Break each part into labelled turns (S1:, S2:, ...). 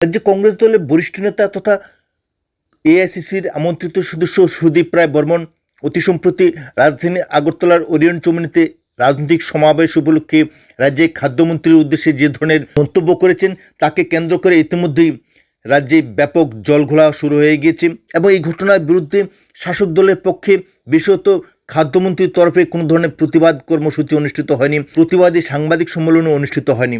S1: রাজ্যে কংগ্রেস দলের বরিষ্ঠ নেতা তথা এআইসিসির আমন্ত্রিত সদস্য সুদীপ রায় বর্মন অতি সম্প্রতি রাজধানী আগরতলার ওরিয়ন চৌমুনিতে রাজনৈতিক সমাবেশ উপলক্ষে রাজ্যে খাদ্যমন্ত্রীর উদ্দেশ্যে যে ধরনের মন্তব্য করেছেন, তাকে কেন্দ্র করে ইতিমধ্যেই রাজ্যে ব্যাপক জলঘোলা শুরু হয়ে গিয়েছে এবং এই ঘটনার বিরুদ্ধে শাসক দলের পক্ষে বিশেষত খাদ্যমন্ত্রীর তরফে কোনো ধরনের প্রতিবাদ কর্মসূচি অনুষ্ঠিত হয়নি। প্রতিবাদী সাংবাদিক সম্মেলনও অনুষ্ঠিত হয়নি।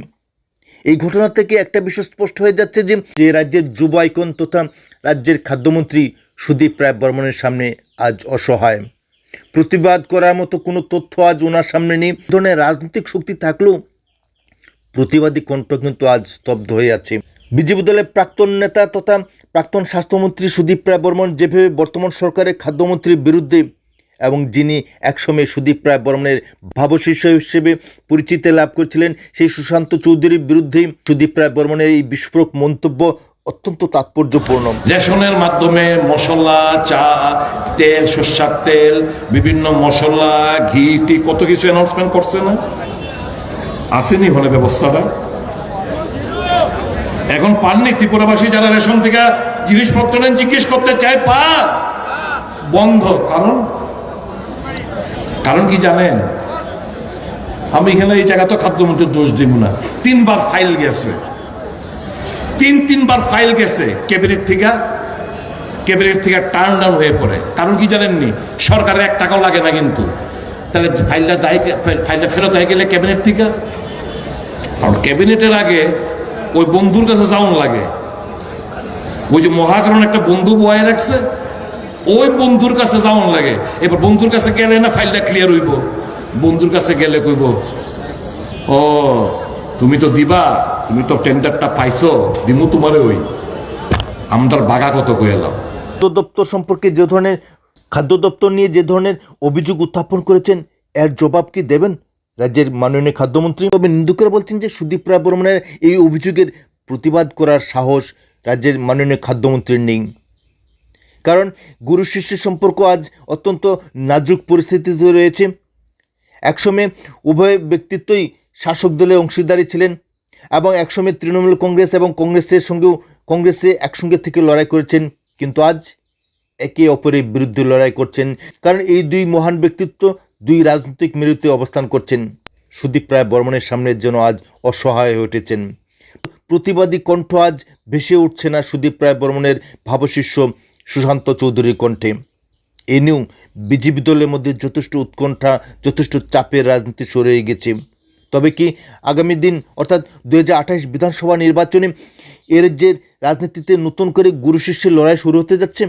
S1: এই ঘটনা থেকে একটা বিষয় স্পষ্ট হয়ে যাচ্ছে যে যে রাজ্যের যুব আইকন তথা রাজ্যের খাদ্যমন্ত্রী সুদীপ রায় বর্মনের সামনে আজ অসহায়। প্রতিবাদ করার মতো কোনো তথ্য আজ ওনার সামনে নেই। ধরনের রাজনৈতিক শক্তি থাকলেও প্রতিবাদী কণ্ঠ কিন্তু আজ স্তব্ধ হয়ে আছে। বিজেপি দলের প্রাক্তন নেতা তথা প্রাক্তন স্বাস্থ্যমন্ত্রী সুদীপ রায় বর্মন যেভাবে বর্তমান সরকারের খাদ্যমন্ত্রীর বিরুদ্ধে এবং যিনি একসময় সুদীপ রায় বর্মনের ভাবশিষ্য হিসেবে পরিচিতি লাভ করেছিলেন, সেই সুশান্ত চৌধুরীর বিরুদ্ধে সুদীপ রায় বর্মনের এই বিস্ফোরক মন্তব্য অত্যন্ত তাৎপর্যপূর্ণ।
S2: রেশনের মাধ্যমে মশলা, চা, তেল, সর্ষার তেল, বিভিন্ন মশলা, ঘি, টি, কত কিছু অ্যানাউন্সমেন্ট করছে না? আসেনি হলে ব্যবস্থাটা? এখন পাননি ত্রিপুরাবাসী যারা রেশন থেকে জিনিসপত্র নেন, জিজ্ঞেস করতে চায়, পান। বন্ধ। কারণ কারণ কি জানেন? আমি এখানে এই জায়গা তো খাদ্যমন্ত্রীর দোষ দিব না। তিনবার ফাইল গেছে। তিন, তিনবার ফাইল গেছে ক্যাবিনেট থেকে। ক্যাবিনেট থেকে টার্ন ডাউন হয়ে পড়ে। কারণ কি জানেননি? সরকারের এক টাকাও লাগে না কিন্তু। তাহলে ফাইলটা দায় ফাইলটা ফেরত হয়ে গেলে ক্যাবিনেট থেকে? কারণ ক্যাবিনেটের আগে ওই বন্ধুর কাছে যাওয়ান লাগে। ওই যে মহাকরণ একটা বন্ধু বয়ে রাখছে ওই বন্ধুর কাছে যাওয়ান লাগে। এবার বন্ধুর কাছে গেলে না ফাইলটা ক্লিয়ার হইব? বন্ধুর কাছে গেলে কইব, ও, তুমি তো দিবা, তুমি তো টেন্ডারটা পাইছো, দিমু তোমারে ওই। আমদার বাগা কত কই এলাম?
S1: দপ্তর সম্পর্কে যে ধরনের, খাদ্য দপ্তর নিয়ে যে ধরনের অভিযোগ উত্থাপন করেছেন, এর জবাব কি দেবেন? রাজ্যের মাননীয় খাদ্যমন্ত্রী তবে নিন্দুকেরা বলছেন যে সুদীপ রায় বর্মনের এই অভিযোগের প্রতিবাদ করার সাহস রাজ্যের মাননীয় খাদ্যমন্ত্রীর নেই। কারণ গুরু শিষ্য সম্পর্ক আজ অত্যন্ত নাজুক পরিস্থিতিতে রয়েছে। একসময় উভয় ব্যক্তিত্বই শাসক দলে অংশীদারি ছিলেন এবং একসময় তৃণমূল কংগ্রেস এবং কংগ্রেসের সঙ্গেও কংগ্রেসে একসঙ্গে থেকে লড়াই করেছেন। কিন্তু আজ একে অপরের বিরুদ্ধে লড়াই করছেন কারণ এই দুই মহান ব্যক্তিত্ব দুই রাজনৈতিক মেরুতে অবস্থান করছেন। সুদীপ রায় বর্মনের সামনে যেন আজ অসহায় হয়ে উঠেছেন। প্রতিবাদী কণ্ঠ আজ ভেসে উঠছে না সুদীপ রায় বর্মনের ভাবশিষ্য। সুশান্ত চৌধুরীর কণ্ঠে। এ নিয়েও বিজেপি দলের মধ্যে যথেষ্ট উৎকণ্ঠা, যথেষ্ট চাপের রাজনীতি সরে গেছে। তবে কি আগামী দিন, অর্থাৎ দু বিধানসভা নির্বাচনে এর যে রাজনীতিতে নতুন করে গুরু শিষ্যের লড়াই শুরু হতে যাচ্ছে?